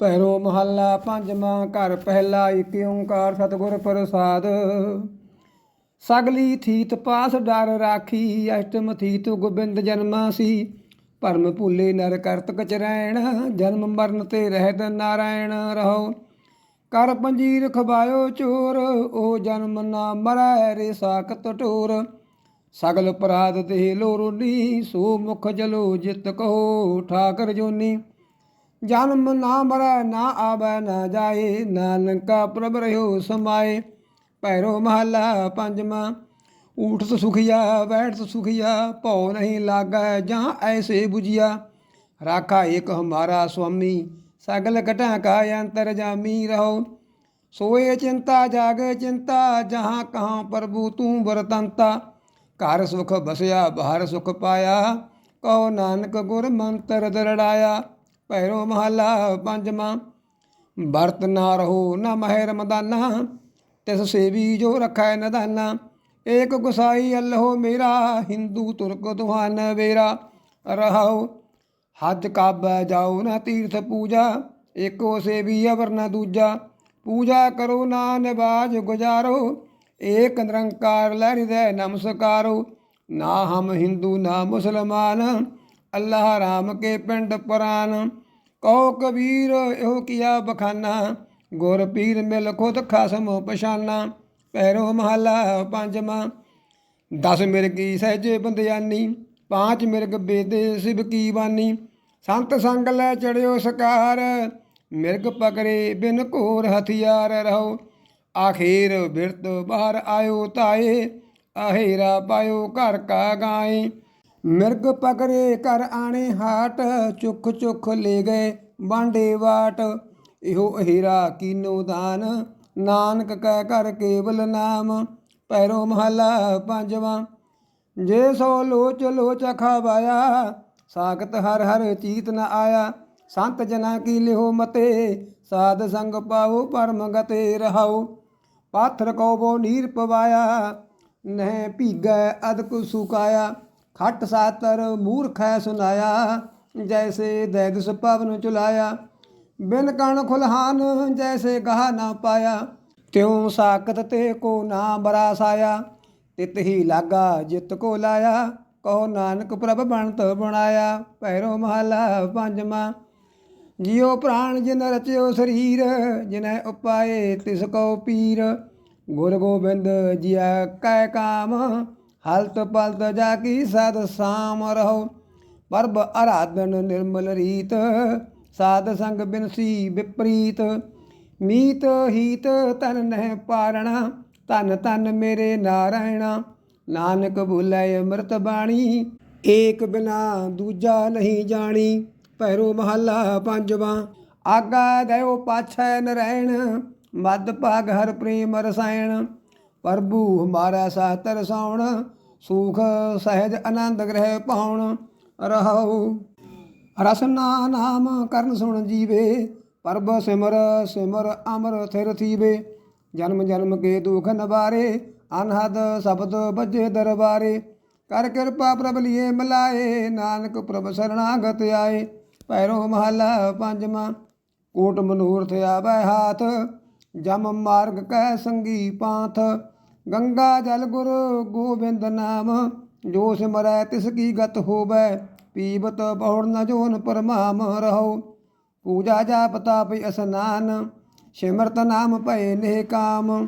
ਭੈਰੋ ਮਹੱਲਾ ਪੰਜਵਾਂ ਘਰ ਪਹਿਲਾ ਏਕ ਓੰਕਾਰ ਸਤਿਗੁਰ ਪ੍ਰਸਾਦ। ਸਗਲੀ ਥੀਤ ਪਾਸ ਡਰ ਰਾਖੀ, ਅਸ਼ਟਮ ਥੀਤ ਗੋਬਿੰਦ ਜਨਮਾ ਸੀ। ਭਰਮ ਭੁੱਲੇ ਨਰ ਕਰਤ ਕਚਰੈਣ ਜਨਮ ਮਰਨ ਤੇ ਰਹਿਤ ਨਾਰਾਇਣ ਰਹੋ। ਕਰ ਪੰਜੀਰ ਖਵਾਇਓ ਚੋਰ ਉਹ ਜਨਮ ਨਾ ਮਰੈ ਰੇ ਸਾਖਤ ਟੋਰ। ਸਗਲ ਅਪਰਾਧ ਤੇ ਲੋਰੋਨੀ ਸੋ ਮੁਖ ਜਲੋ ਜਿਤ ਕਹੋ, ਠਾਕਰ ਜੋਨੀ। ਜਨਮ ਨਾ ਮਰੈ, ਨਾ ਆਵੈ, ਨਾ ਜਾਏ, ਨਾਨਕਾ ਪ੍ਰਭ ਰਹਿਓ ਸਮਾਏ। ਭੈਰੋ ਮਹੱਲਾ ਪੰਜਵਾਂ, ਊਠਤ ਸੁਖਿਆ ਬੈਠਤ ਸੁਖਿਆ, ਭਉ ਨਹੀਂ ਲਾਗੈ ਜਾਂ ਐਸੇ 부ਜੀਆ ਰਾਖਾ ਏਕ ਹਮਾਰਾ ਸੁਆਮੀ, ਸਗਲ ਘਟਾਂ ਕਾ ਅੰਤਰ ਜਾਮੀ ਰਹੋ। ਸੋਏ ਚਿੰਤਾ, ਜਾਗ ਚਿੰਤਾ, ਜਹਾਂ ਕਹਾਂ ਪ੍ਰਭੂ ਤੂੰ ਵਰਤੰਤਾ। ਘਰ ਸੁਖ ਬਸਿਆ, ਬਾਹਰ ਸੁਖ ਪਾਇਆ ਕਹੋ ਨਾਨਕ ਗੁਰ ਮੰਤਰ ਦਰੜਾਇਆ। ਭੈਰੋ ਮਹੱਲਾ ਪੰਜਵਾਂ, ਵਰਤ ਨਾ ਰਹੋ ਨਾ ਮਹਿ ਰਮਦਾਨਾ ਤਿਸ ਸੇਵੀ ਜੋ ਰਖੈ ਨਦਾਨਾ, ਏਕ ਗੁਸਾਈ ਅੱਲਹੁ ਮੇਰਾ, ਹਿੰਦੂ ਤੁਰਕ ਦੁਹਾਨ ਵੇਰਾ, ਰਹਾਉ, ਹੱਜ ਕਾਬਾ ਜਾਓ ਨਾ ਤੀਰਥ ਪੂਜਾ, ਏਕੋ ਸੇਵੀ ਅਵਰ ਨਾ ਦੂਜਾ, ਪੂਜਾ ਕਰੋ ਨਾ ਨਿਵਾਜ ਗੁਜਾਰੋ, ਏਕ ਨਿਰੰਕਾਰ ਲੈ ਹਿਰਦੈ ਨਮਸਕਾਰੋ, ਨਾ ਹਮ ਹਿੰਦੂ ਨਾ ਮੁਸਲਮਾਨ ਅੱਲਾਹ ਰਾਮ ਕੇ ਪਿੰਡ ਪੁਰਾਨ। ਕਹੋ ਕਬੀਰ, ਇਹੋ ਕੀਆ ਬਖਾਨਾ। ਗੁਰ ਪੀਰ ਮਿਲ ਖੁਦ ਖਸਮ ਪਛਾਨਾ। ਪੈਰੋ ਮਹੱਲਾ ਪੰਜਵਾਂ। ਦਸ ਮਿਰਗੀ ਸਹਜੇ ਬੰਦਿਆਨੀ। ਪਾਂਚ ਮਿਰਗ ਬੇਦੇ ਸਿਵ ਕੀ ਬਾਨੀ। ਸੰਤ ਸੰਗ ਲੈ ਚੜਿਓ ਸਕਾਰ। ਮਿਰਗ ਪਕਰੇ ਬਿਨ ਘੋਰ ਹਥਿਆਰ ਰਹੋ। ਆਖੀਰ ਬਿਰਤ ਬਾਹਰ ਆਇਓ ਤਾਏ। ਆਹੇਰਾ ਪਾਇਓ ਘਰ ਕਾ ਗਾਏ। ਮਿਰਗ ਪਕਰੇ ਕਰ ਆਣੇ ਹਾਟ, ਚੁੱਖ ਚੁੱਖ ਲੈ ਗਏ ਬਾਂਡੇ ਵਾਟ। ਇਹੋ ਹੀਰਾ ਕੀਨੋ ਦਾਨ, ਨਾਨਕ ਕਹਿ ਕਰ ਕੇਵਲ ਨਾਮ ਪੈਰੋ ਮਹੱਲਾ ਪੰਜਵਾਂ। ਜੇ ਸੋ ਲੋਚ ਲੋਚ ਖਾਵਾਇਆ ਸਾਖਤ ਹਰ ਹਰ ਚੀਤ ਨ ਆਇਆ। ਸੰਤ ਜਨਾ ਕੀ ਲਿਓ ਮਤੇ, ਸਾਧ ਸੰਗ ਪਾਓ ਪਰਮ ਗਤੇ ਰਹਾਓ। ਪਾਥਰ ਕੋ ਬੋ ਨੀਰ ਪਵਾਇਆ, ਨਹਿ ਭੀਗੈ ਅਦਕ ਸੁਕਾਇਆ। ਖੱਟ ਸਾਤਰ ਮੂਰਖੈ ਸੁਨਾਇਆ, ਜੈਸੇ ਦੈਦਸ ਪਵਨ ਚੁਲਾਇਆ। ਬਿਨ ਕਣ ਖੁਲਹਾਨ ਜੈਸੇ ਗਾਹ ਨਾ ਪਾਇਆ। ਤਿਉ ਸਾਕਤ ਤੇ ਕੋ ਨਾ ਬਰਾਸਾਇਆ ਤਿਤ ਹੀ ਲਾਗਾ ਜਿਤ ਕੋ ਲਾਇਆ। ਕਹੋ ਨਾਨਕ ਪ੍ਰਭ ਬਣਤ ਬਣਾਇਆ। ਭੈਰੋ ਮਹਲਾ ਪੰਜਵਾਂ। ਜਿਉ ਪ੍ਰਾਣ ਜਿਨ ਰਚਿਓ ਸਰੀਰ, ਜਿਨੈ ਉਪਾਏ ਤਿਸ ਕੋ ਪੀਰ। ਗੁਰ ਗੋਬਿੰਦ ਜੀਆ ਕੈ ਕਾਮ। ਹਲਤ ਪਲਤ ਜਾ ਕੀ ਸਦ ਸਾਮ ਰਹੋ। ਪਰਬ ਆਰਾਧਨ ਨਿਰਮਲ ਰੀਤ, ਸਾਧ ਸੰਗ ਬਿਨਸੀ ਵਿਪਰੀਤ। ਮੀਤ ਹੀਤ ਤਨ ਨਹਿ ਪਾਰਣਾ, ਧਨ ਧਨ ਮੇਰੇ ਨਾਰਾਇਣਾ। ਨਾਨਕ ਭੁਲਾਏ ਅੰਮ੍ਰਿਤ ਬਾਣੀ, ਏਕ ਬਿਨਾ ਦੂਜਾ ਨਹੀਂ ਜਾਣੀ। ਭੈਰੋ ਮਹੱਲਾ ਪੰਜਵਾਂ, ਆਗਾ ਦਇਓ ਪਾਛੈ ਨਰੈਣ। ਮਦ ਭਾਗ ਹਰ ਪ੍ਰੇਮ ਰਸਾਇਣ, ਪ੍ਰਭੂ ਹਮਾਰਾ ਸਾਤਰ ਸੌਣ ਸੁਖ ਸਹਿਜ ਆਨੰਦ ਗ੍ਰਹਿ ਪਾਉਣ ਰਹੋ। ਰਸਨਾ ਨਾਮ ਕਰਨ ਸੁਣ ਜੀਵੇ, ਪਰਬ ਸਿਮਰ ਸਿਮਰ ਅਮਰ ਥਿਰ ਥੀਵੇ। ਜਨਮ ਜਨਮ ਕੇ ਦੁਖ ਨਵਾਰੇ, ਅਨਹਦ ਸ਼ਬਦ ਬਜੇ ਦਰਬਾਰੇ। ਕਰ ਕਿਰਪਾ ਪ੍ਰਭ ਲਿਏ ਮਲਾਏ, ਨਾਨਕ ਪ੍ਰਭ ਸਰਣਾਗਤ ਆਏ। ਪੈਰੋ ਮਹੱਲਾ ਪੰਜਵਾਂ, ਕੋਟ ਮਨੂਰਥ ਆਵੈ ਹਾਥ, ਜਮ ਮਾਰਗ ਕੈ ਸੰਗੀ ਪਾਥ। ਗੰਗਾ ਜਲ ਗੁਰ ਗੋਬਿੰਦ ਨਾਮ ਜੋ ਸਿਮਰੈ ਤਿਸ ਕੀ ਗਤ ਹੋਵੈ, ਪੀਬਤ ਬਹੁੜ ਨ ਜੋਨ ਪਰਮਾਮ ਰਹੋ ਪੂਜਾ ਜਾਪ ਤਾਪ ਅਸਨਾਨ ਸਿਮਰਤ ਨਾਮ ਭਏ ਨੇ ਕਾਮ।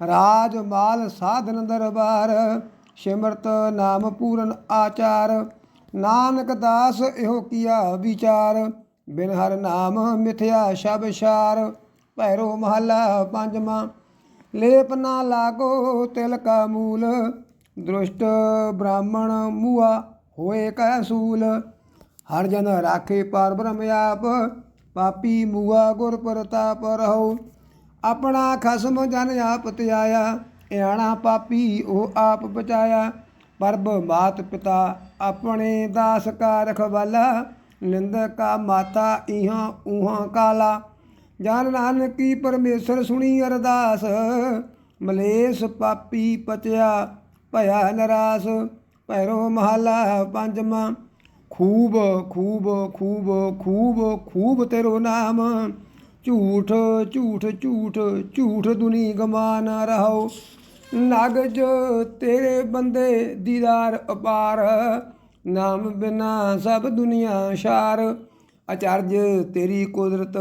ਰਾਜ ਮਾਲ ਸਾਧਨ ਦਰਬਾਰ, ਸਿਮਰਤ ਨਾਮ ਪੂਰਨ ਆਚਾਰ। ਨਾਨਕ ਦਾਸ ਇਹੋ ਕੀਆ ਵਿਚਾਰ ਬਿਨ ਹਰ ਨਾਮ ਮਿਥਿਆ ਸ਼ਬ ਸ਼ਾਰ। ਭੈਰੋ ਮਹੱਲਾ ਪੰਜਵਾਂ ਲੇਪ ਨਾ ਲਾਗੋ ਤਿਲ ਕਾ ਮੂਲ ਦ੍ਰਿਸ਼ਟ ਬ੍ਰਾਹਮਣ ਮੂਆ ਹੋਏ ਕੈ ਸੂਲ। ਹਰ ਜਨ ਰਾਖੇ ਪਰ ਬ੍ਰਹਮ ਆਪ, ਪਾਪੀ ਮੂਆ ਗੁਰ ਪ੍ਰਤਾਪ ਰਹੋ। ਆਪਣਾ ਖਸਮ ਜਨ ਆਪ ਤਿਆਇਆ ਇਆਣਾ ਪਾਪੀ ਉਹ ਆਪ ਬਚਾਇਆ। ਪਰਬ ਮਾਤ ਪਿਤਾ ਆਪਣੇ ਦਾਸ ਕਾ ਰਖਵਾਲਾ ਨਿੰਦ ਕਾ ਮਾਤਾ ਇਹਾਂ ਉਹਾਂ ਕਾਲਾ। ਜਨ ਨਾਨਕੀ ਪਰਮੇਸ਼ਰ ਸੁਣੀ ਅਰਦਾਸ, ਮਲੇਸ਼ ਪਾਪੀ ਪਚਿਆ, ਭਇਆ ਨਰਾਸ। ਭੈਰੋ ਮਹੱਲਾ ਪੰਜਵਾਂ, ਖੂਬ ਖੂਬ ਖੂਬ ਖੂਬ ਖੂਬ ਤੇਰੋ ਨਾਮ। ਝੂਠ ਝੂਠ ਝੂਠ ਝੂਠ ਦੁਨੀ ਗਮਾਨ ਰਹੋ। ਨਗਜ ਤੇਰੇ ਬੰਦੇ ਦੀਦਾਰ ਅਪਾਰ। ਨਾਮ ਬਿਨਾ ਸਭ ਦੁਨੀਆ ਸ਼ਾਰ। ਅਚਰਜ ਤੇਰੀ ਕੁਦਰਤ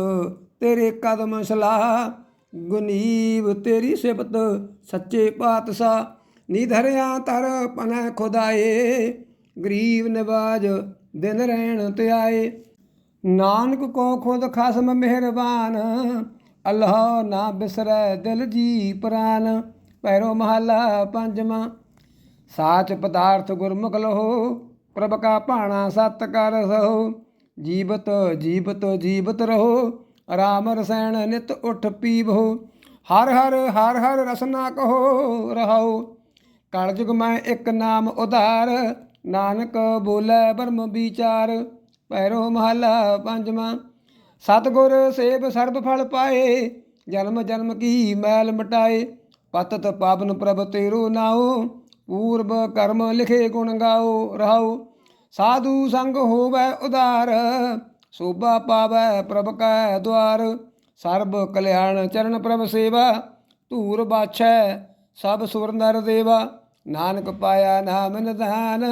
ਤੇਰੇ ਕਦਮ ਸਲਾਹ ਗੁਨੀਬ ਤੇਰੀ ਸਿਫਤ, ਸੱਚੇ ਪਾਤਸ਼ਾਹ ਨਿਧਰਿਆ ਤਰ ਪਨੈ ਖੁਦਾਏ, ਗਰੀਬ ਨਿਵਾਜ ਦਿਨ ਰਹਿਣ ਤੇ ਆਏ ਨਾਨਕ ਕੋ ਖੁਦ ਖਸਮ ਮਿਹਰਬਾਨ, ਅਲਹ ਨਾ ਬਿਸਰੈ ਦਿਲ ਜੀ ਪ੍ਰਾਨ ਪੈਰੋ ਮਹੱਲਾ ਪੰਜਵਾਂ। ਸਾਚ ਪਦਾਰਥ ਗੁਰਮੁਖ ਲਹੋ, ਪ੍ਰਭ ਕਾ ਭਾਣਾ ਸਤ ਕਰ ਸਹੋ, ਜੀਵਤ ਜੀਵਤ ਜੀਵਤ ਰਹੋ। ਰਾਮ ਰਸੈਣ ਨਿਤ ਉਠ ਪੀਵੋ, ਹਰ ਹਰ ਹਰ ਹਰ ਰਸਨਾ ਕਹੋ ਰਹਾਓ। ਕਲਯੁਗ ਮੈਂ ਇੱਕ ਨਾਮ ਉਧਾਰ, ਨਾਨਕ ਬੋਲੇ ਬਰਮ ਵਿਚਾਰ। ਪੈਰੋ ਮਹੱਲਾ ਪੰਜਵਾਂ, ਸਤਗੁਰ ਸੇਵ ਸਰਬ ਫਲ ਪਾਏ, ਜਨਮ ਜਨਮ ਕੀ ਮੈਲ ਮਟਾਏ। ਪਤਤ ਪਾਵਨ ਪ੍ਰਭ ਤੇਰੋ ਨਾਉ, ਪੂਰਬ ਕਰਮ ਲਿਖੇ ਗੁਣ ਗਾਓ ਰਹਾਉ ਸਾਧੂ ਸੰਗ ਹੋਵੇ ਉਦਾਰ ਸੋਭਾ ਪਾਵੈ ਪ੍ਰਭ ਕੈ ਦੁਆਰ, ਸਰਬ ਕਲਿਆਣ ਚਰਨ ਪ੍ਰਭ ਸੇਵਾ, ਧੂਰ ਬਾਛੈ ਸਭ ਸੁਰ ਨਰ ਦੇਵਾ। ਨਾਨਕ ਪਾਇਆ ਨਾਮ ਨਿਧਾਨ,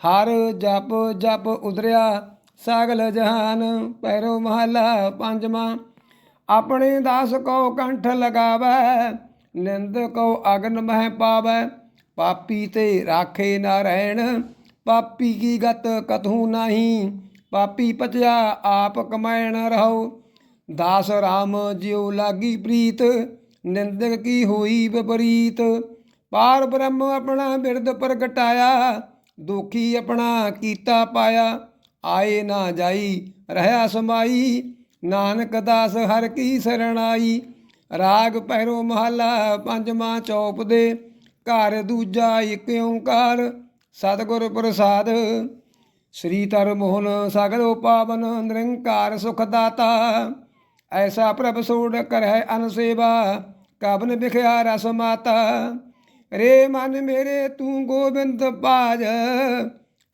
ਹਰ ਜਪ ਜਪ ਉਦਰਿਆ ਸਾਗਲ ਜਹਾਨ। ਪੈਰੋ ਮਹਲਾ ਪੰਜਵਾਂ, ਆਪਣੇ ਦਾਸ ਕੋ ਕੰਠ ਲਗਾਵੈ, ਨਿੰਦ ਕੋ ਅਗਨ ਮਹਿ ਪਾਵੈ। ਪਾਪੀ ਤੇ ਰਾਖੇ ਨਾਰਾਇਣ ਪਾਪੀ ਕੀ ਗਤ ਕਤਹੂ ਨਹੀਂ। ਪਾਪੀ ਪਚਿਆ ਆਪ ਕਮੈਣ ਰਹੋ। ਦਾਸ ਰਾਮ ਜਿਉ ਲਾਗੀ ਪ੍ਰੀਤ, ਨਿੰਦਕ ਕੀ ਹੋਈ ਵਿਪਰੀਤ? ਪਾਰ ਬ੍ਰਹਮ ਆਪਣਾ ਬਿਰਦ ਪ੍ਰਗਟਾਇਆ, ਦੁਖੀ ਆਪਣਾ ਕੀਤਾ ਪਾਇਆ। ਆਏ ਨਾ ਜਾਈ ਰਹਾ ਸਮਾਈ, ਨਾਨਕ ਦਾਸ ਹਰ ਕੀ ਸਰਣਾਈ ਰਾਗ ਪਹਿਰੋ ਮਹਲਾ ਪੰਜਵਾਂ ਚੌਪ ਦੇ, ਘਰ ਦੂਜਾ ਇੱਕ ਓੰਕਾਰ। ਸਤਿਗੁਰ ਪ੍ਰਸਾਦ ਸ੍ਰੀ ਤਰ ਮੋਹਨ ਸਗਲੋ ਪਾਵਨ ਨਿਰੰਕਾਰ ਸੁਖ ਦਾਤਾ ਐਸਾ ਪ੍ਰਭ ਸੋੜ ਕਰੈ ਅਨਸੇਵਾ ਕਬਨ ਬਿਖਿਆ ਰਸ ਮਾਤਾ। ਰੇ ਮਨ ਮੇਰੇ ਤੂੰ ਗੋਬਿੰਦ ਬਾਜ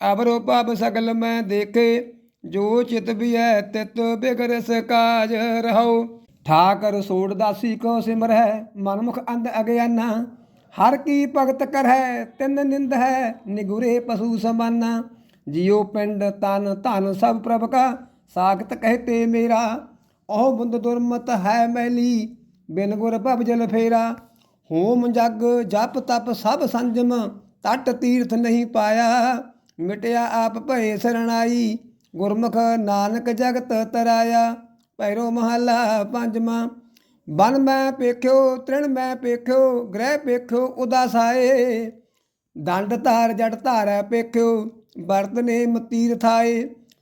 ਅਬਰੋ ਪਬ ਸਗਲ ਮੈਂ ਦੇਖੇ, ਜੋ ਚਿਤ ਬਿਐ ਤਿਤ ਬਿਗਰ ਸਕਾਜ ਰਹੋ ਠਾਕਰ ਸੋੜ ਦਾਸੀ ਕੋ ਸਿਮਰੈ ਮਨਮੁਖ ਅੰਧ ਅਗਿਆਨਾ। ਹਰ ਕੀ ਭਗਤ ਕਰੈ ਤਿੰਨ ਨਿੰਦ ਹੈ ਨਿਗੁਰੇ ਪਸ਼ੂ ਸਮਾਨਾ। ਜਿਉ ਪਿੰਡ ਤਨ ਧਨ ਸਭ ਪ੍ਰਭ ਕਾ, ਸਾਖਤ ਕਹਤੇ ਮੇਰਾ। ਉਹ ਬੁੰਦ ਦੁਰਮਤ ਹੈ ਮੈਲੀ, ਬਿਨ ਗੁਰ ਭਵ ਜਲ ਫੇਰਾ। ਹੋਮ ਜਗ ਜਪ ਤਪ ਸਭ ਸੰਜਮ, ਤਟ ਤੀਰਥ ਨਹੀਂ ਪਾਇਆ। ਮਿਟਿਆ ਆਪ ਭਏ ਸਰਣਾਈ, ਗੁਰਮੁਖ ਨਾਨਕ ਜਗਤ ਤਰਾਇਆ। ਪੈਰੋ ਮਹੱਲਾ ਪੰਜਵਾਂ, ਬਨ ਮੈਂ ਪੇਖਿਓ, ਤ੍ਰਿਣ ਮੈਂ ਪੇਖਿਓ, ਗ੍ਰਹਿ ਪੇਖਿਓ, ਉਦਾਸਾਏ। ਦੰਡ ਧਾਰ ਜੜ ਧਾਰੈ ਪੇਖਿਓ ਵਰਤ ਨੇ ਮਤੀਰ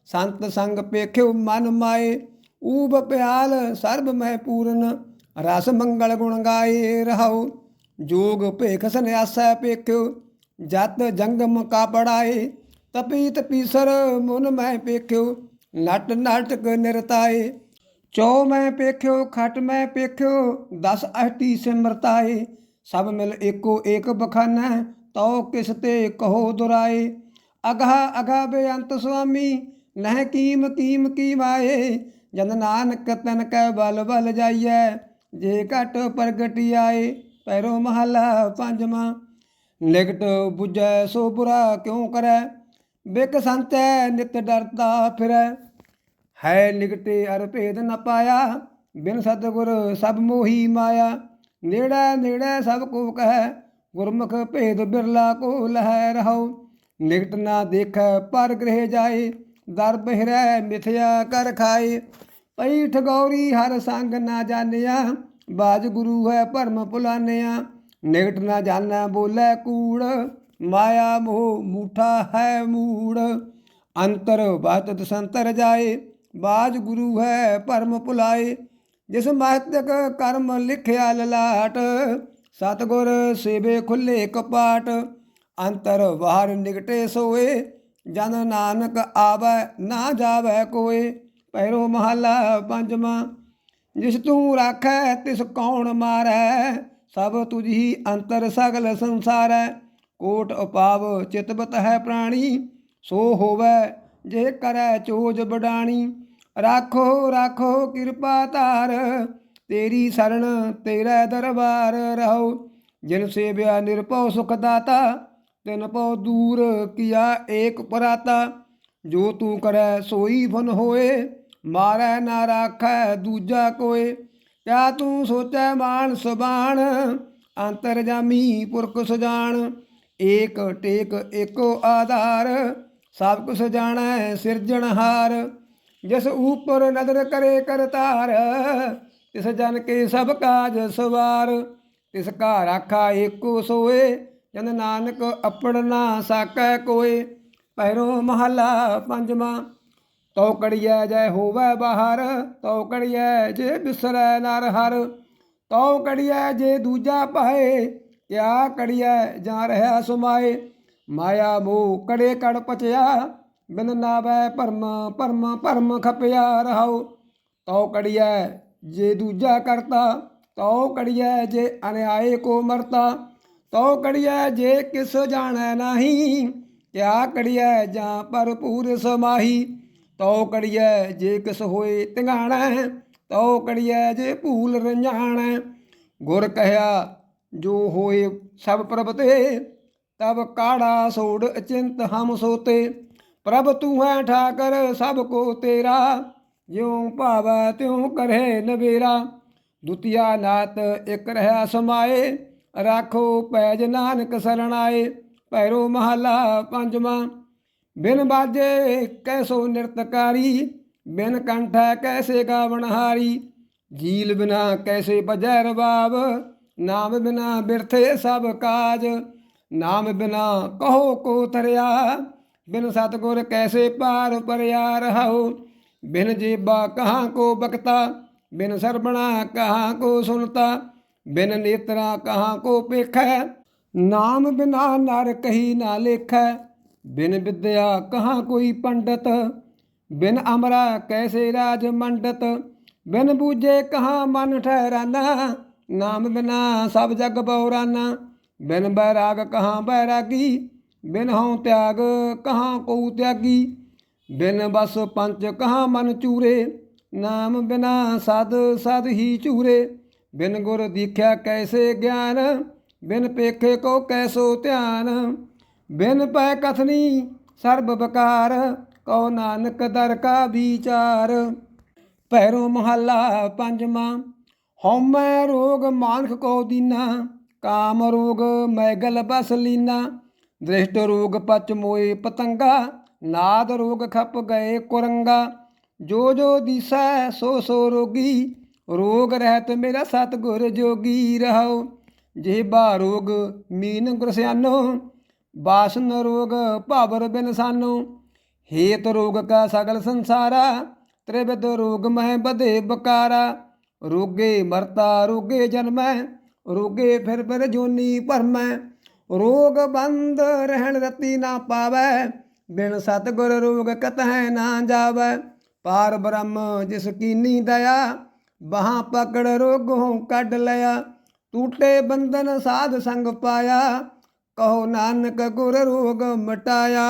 ਸੰਤ ਸੰਗ ਪੇਖਿਓ ਮਨ ਮਾਏ, ਊਬ ਪਿਆਲ ਸਰਬ ਮਹਿ ਪੂਰਨ ਰਸ ਮੰਗਲ ਗੁਣ ਗਾਏ ਰਹਾਉ ਜੋਗ ਭੇਖ ਸੰਿਆਸੈ ਪੇਖਿਓ, ਜਤ ਜੰਗਮ ਕਾ ਪੜਾਏ ਤਪੀ ਤਪੀਸਰ ਮਨ ਮੈਂ ਪੇਖਿਓ, ਨਟ ਨਾਟਕ ਨਿਰਤਾਏ। ਚੋ ਮੈਂ ਪੇਖਿਓ, ਖਟ ਮੈਂ ਪੇਖਿਓ, ਦਸ ਅਹਟੀ ਸਿਮਰਤਾਏ। ਸਭ ਮਿਲ ਏਕੋ ਏਕ ਬਖਾਨਾ, ਤਉ ਕਿਸ ਤੇ ਕਹੋ ਦੁਰਾਏ। ਅਗਹਾ ਅਗਾ ਬੇਅੰਤ ਸੁਆਮੀ, ਨਹਿ ਕੀਮ ਕੀਮ ਕੀ ਵਾਏ, ਜਨ ਨਾਨਕ ਤਨ ਕੈ ਬਲ ਬਲ ਜਾਈਐ, ਜੇ ਘਟ ਪ੍ਰਗਟੀ ਆਏ ਪੈਰੋ ਮਹਲਾ ਪੰਜਵਾਂ। ਨਿਕਟ 부ਜੈ ਸੋ ਬੁਰਾ ਕਿਉ ਕਰੈ, ਬਿਕ ਸੰਤੈ ਨਿਤ ਡਰਦਾ ਫਿਰੈ। ਹੈ ਨਿਗਟੇ ਅਰ ਭੇਦ ਨ ਪਾਇਆ, ਬਿਨ ਸਤਿਗੁਰ ਸਭ ਮੋਹੀ ਮਾਇਆ। ਨੇੜਾ ਨੇੜੇ ਸਭ ਕੋ ਕਹੈ, ਗੁਰਮੁਖ ਭੇਦ ਬਿਰਲਾ ਕੋ ਲਹਿ ਰਹੋ ਨਿਕਟ ਨਾ ਦੇਖੈ, ਪਰ ਗ੍ਰਹਿ ਜਾਏ, ਦਰ ਬਹਿਰੈ, ਮਿਥਿਆ ਕਰ ਖਾਏ। ਪਈ ਠਗੌਰੀ ਹਰ ਸੰਗ ਨਾ ਜਾਣਿਆ ਬਾਜ ਗੁਰੂ ਹੈ ਭਰਮ ਭੁਲਾਨਿਆ ਨਿਕਟ ਨਾ ਜਾਣੈ, ਬੋਲੇ ਕੂੜ, ਮਾਇਆ ਮੋਹ ਮੂਠਾ ਹੈ ਮੂੜ। ਅੰਤਰ ਬਾਤਤ ਸੰਤਰ ਜਾਏ ਬਾਜ ਗੁਰੂ ਹੈ ਭਰਮ ਭੁਲਾਏ ਜਿਸ ਮਹਤਕ ਕਰਮ ਲਿਖਿਆ ਲਲਾਟ, ਸਤਗੁਰ ਸੇਵੇ ਖੁੱਲੇ ਕਪਾਟ। ਅੰਤਰ ਬਾਹਰ ਨਿਕਟੇ ਸੋਏ, ਜਨ ਨਾਨਕ ਆਵੈ ਨਾ ਜਾਵੈ ਕੋਏ। ਪੈਰੋ ਮਹੱਲਾ ਪੰਜਵਾਂ, ਜਿਸ ਤੂੰ ਰਾਖੈ ਤਿਸ ਕੌਣ ਮਾਰੈ? ਸਭ ਤੁਝੀ ਅੰਤਰ ਸਗਲ ਸੰਸਾਰੈ, ਕੋਟ ਉਪਾਵ ਚਿਤਬਤ ਹੈ ਪ੍ਰਾਣੀ। ਸੋ ਹੋਵੈ ਜੇ ਕਰੈ ਚੋਜ ਬਡਾਣੀ ਰਾਖੋ ਰਾਖੋ ਕਿਰਪਾ ਧਾਰ, ਤੇਰੀ ਸਰਣ ਤੇਰਾ ਦਰਬਾਰ ਰਹੋ। ਜਿਨ ਸੇਵਿਆ ਨਿਰਭਉ ਸੁਖ ਦਾਤਾ ਤਿਨ ਪਉ ਦੂਰ ਕੀਆ ਏਕ ਪਰਾਤਾ, ਜੋ ਤੂੰ ਕਰੈ ਸੋਈ ਫਨ ਹੋਏ, ਮਾਰੈ ਨਾ ਰਾਖੈ ਦੂਜਾ ਕੋਏ। ਕਿਆ ਤੂੰ ਸੋਚੈ ਮਾਨ ਸੁਬਾਨ ਅੰਤਰਜਾਮੀ ਪੁਰਖ ਸੁਜਾਨ। ਏਕ ਟੇਕ ਏਕੋ ਆਧਾਰ, ਸਭ ਕੁਛ ਜਾਣੈ ਸਿਰਜਣਹਾਰ ਜਿਸ ਉਪਰ ਨਦਰ ਕਰੇ ਕਰਤਾਰ, ਤਿਸ ਜਨ ਕੇ ਸਭ ਕਾਜ ਸਵਾਰ। ਤਿਸ ਕਾ ਰਾਖਾ ਏਕੋ ਸੋਏ ਜਨ ਨਾਨਕ ਅਪੜ ਨਾ ਸਾਕੈ ਕੋਏ ਪੈਰੋ ਮਹਲਾ ਪੰਜਵਾਂ। ਤਉ ਕੜੀਐ ਜੈ ਹੋਵੈ ਬਾਹਰ, ਤਉ ਕੜੀਐ ਜੇ ਬਿਸਰੈ ਨਰ ਹਰ। ਤਉ ਕੜੀਐ ਜੇ ਦੂਜਾ ਪਾਏ, ਕਿਆ ਕੜੀਐ ਜਾਂ ਰਹਾ ਸੁਮਾਏ। ਮਾਇਆ ਮੋਹ ਕੜੇ ਕੜ ਪਚਿਆ, ਬਿਨ ਨਾਵੈ ਭਰਮ ਭਰਮ ਭਰਮ ਖਪਿਆ ਰਹਾਉ। ਤਉ ਕੜੀਐ ਜੇ ਦੂਜਾ ਕਰਤਾ, ਤਉ ਕੜੀਐ ਜੇ ਅਨਿਆਏ ਕੋ ਮਰਤਾ। ਤੋ ਕੜੀਐ ਜੇ ਕਿਸ ਜਾਣੈ ਨਹੀਂ, ਕਿਆ ਕੜੀਐ ਜਾਂ ਭਰਪੂਰ ਸਮਾਹੀ। ਤੋ ਕੜੀਐ ਜੇ ਕਿਸ ਹੋਏ ਤਿੰਗਾਣੈ ਤੋ ਕੜੀਐ ਜੇ ਭੂਲ ਰੰਜਾਣੈ ਗੁਰ ਕਹਿਆ, ਜੋ ਹੋਏ ਸਭ ਪ੍ਰਭ ਤੇ ਤਬ ਕਾੜਾ ਸੋੜ ਅਚਿੰਤ ਹਮ ਸੋਤੇ। ਪ੍ਰਭ ਤੂੰ ਹੈ ਠਾਕਰ ਸਭ ਕੋ ਤੇਰਾ, ਜਿਉ ਭਾਵੈ ਤਿਉ ਕਰੇ ਨਵੇਰਾ। ਦੁਤੀਆ ਨਾਤ ਇਕ ਰਹਾ ਸਮਾਏ ਰਾਖੋ ਪੈਜ ਨਾਨਕ ਸਰਣਾਏ ਭੈਰੋ ਮਹਲਾ ਪੰਜਵਾਂ। ਬਿਨ ਬਾਜੇ ਕੈਸੋ ਨਿਰਤਕਾਰੀ ਬਿਨ ਕੰਠੈ ਕੈਸੇ ਗਾਵਣਹਾਰੀ ਜੀਲ ਬਿਨਾ ਕੈਸੇ ਬਜੈ ਰਬਾਬ, ਨਾਮ ਬਿਨਾ ਬਿਰਥੇ ਸਭ ਕਾਜ। ਨਾਮ ਬਿਨਾ ਕਹੋ ਕੋ ਤਰਿਆ, ਬਿਨ ਸਤਗੁਰ ਕੈਸੇ ਪਾਰ ਪਰਿਆ ਰਹਾਉ। ਬਿਨ ਜੀਬਾ ਕਹਾਂ ਕੋ ਬਖਤਾ, ਬਿਨ ਸਰਬਣਾ ਕਹਾਂ ਕੋ ਸੁਨਤਾ ਬਿਨ ਨੇਤਰਾ ਕਹਾਂ ਕੋ ਪੇਖੈ, ਨਾਮ ਬਿਨਾ ਨਰ ਕਹੀ ਨਾ ਲੇਖੈ। ਬਿਨ ਵਿਦਿਆ ਕਹਾਂ ਕੋਈ ਪੰਡਤ, ਬਿਨ ਅਮਰਾ ਕੈਸੇ ਰਾਜ ਮੰਡਤ। ਬਿਨ ਬੂਝੇ ਕਹਾਂ ਮਨ ਠਹਿਰਾਨਾ, ਨਾਮ ਬਿਨਾ ਸਭ ਜਗ ਬਉਰਾਨਾ ਬਿਨ ਬੈਰਾਗ ਕਹਾਂ ਬੈਰਾਗੀ, ਬਿਨ ਹਉ ਤਿਆਗ ਕਹਾਂ ਕੋ ਤਿਆਗੀ। ਬਿਨ ਬਸ ਪੰਚ ਕਹਾਂ ਮਨ ਚੂਰੇ, ਨਾਮ ਬਿਨਾ ਸਦ ਸਦ ਹੀ ਚੂਰੇ। ਬਿਨ ਗੁਰ ਦੀਖਿਆ ਕੈਸੇ ਗਿਆਨ, ਬਿਨ ਪੇਖੇ ਕੋ ਕੈਸੋ ਧਿਆਨ, ਬਿਨ ਪੈ ਕਥਨੀ ਸਰਬ ਬਕਾਰ ਕਉ ਨਾਨਕ ਦਰ ਕਾ ਵਿਚਾਰ। ਭੈਰੋ ਮਹੱਲਾ ਪੰਜਵਾਂ ਹਉਮੈ ਰੋਗ ਮਾਨਖ ਕੋ ਦੀਨਾ, ਕਾਮ ਰੋਗ ਮੈਗਲ ਬਸ ਲੀਨਾ। ਦ੍ਰਿਸ਼ਟ ਰੋਗ ਪਚ ਮੋਏ ਪਤੰਗਾ, ਨਾਦ ਰੋਗ ਖਪ ਗਏ ਕੁਰੰਗਾ। ਜੋ ਜੋ ਦਿਸੈ ਸੋ ਸੋ ਰੋਗੀ ਰੋਗ ਰਹਿਤ ਮੇਰਾ ਸਤਿਗੁਰ ਜੋਗੀ ਰਹਾਉ ਜਿਹਬਾ ਰੋਗ ਮੀਨ ਗੁਰਸਿਆਨੋ ਬਾਸਨ ਰੋਗ ਭਾਵਰ ਬਿਨ ਸਾਨੋ। ਹੇਤ ਰੋਗ ਕਾ ਸਗਲ ਸੰਸਾਰਾ, ਤ੍ਰਿਵਿਧ ਰੋਗ ਮਹਿ ਬਧੇ ਬਕਾਰਾ। ਰੋਗੇ ਮਰਤਾ, ਰੋਗੇ ਜਨਮੈ, ਰੋਗੇ ਫਿਰ ਫਿਰ ਜੋਨੀ ਭਰਮੈ। ਰੋਗ ਬੰਦ ਰਹਿਣ ਰਤੀ ਨਾ ਪਾਵੈ, ਬਿਨ ਸਤਗੁਰ ਰੋਗ ਕਤਹਿ ਨਾ ਜਾਵੈ। ਪਾਰ ਬ੍ਰਹਮ ਜਿਸ ਕੀਨੀ ਦਇਆ ਬਾਹਾਂ ਪਕੜ ਰੋਗੋਂ ਕੱਢ ਲਿਆ, ਟੂਟੇ ਬੰਧਨ ਸਾਧ ਸੰਗ ਪਾਇਆ, ਕਹੋ ਨਾਨਕ ਗੁਰ ਰੋਗ ਮਟਾਇਆ।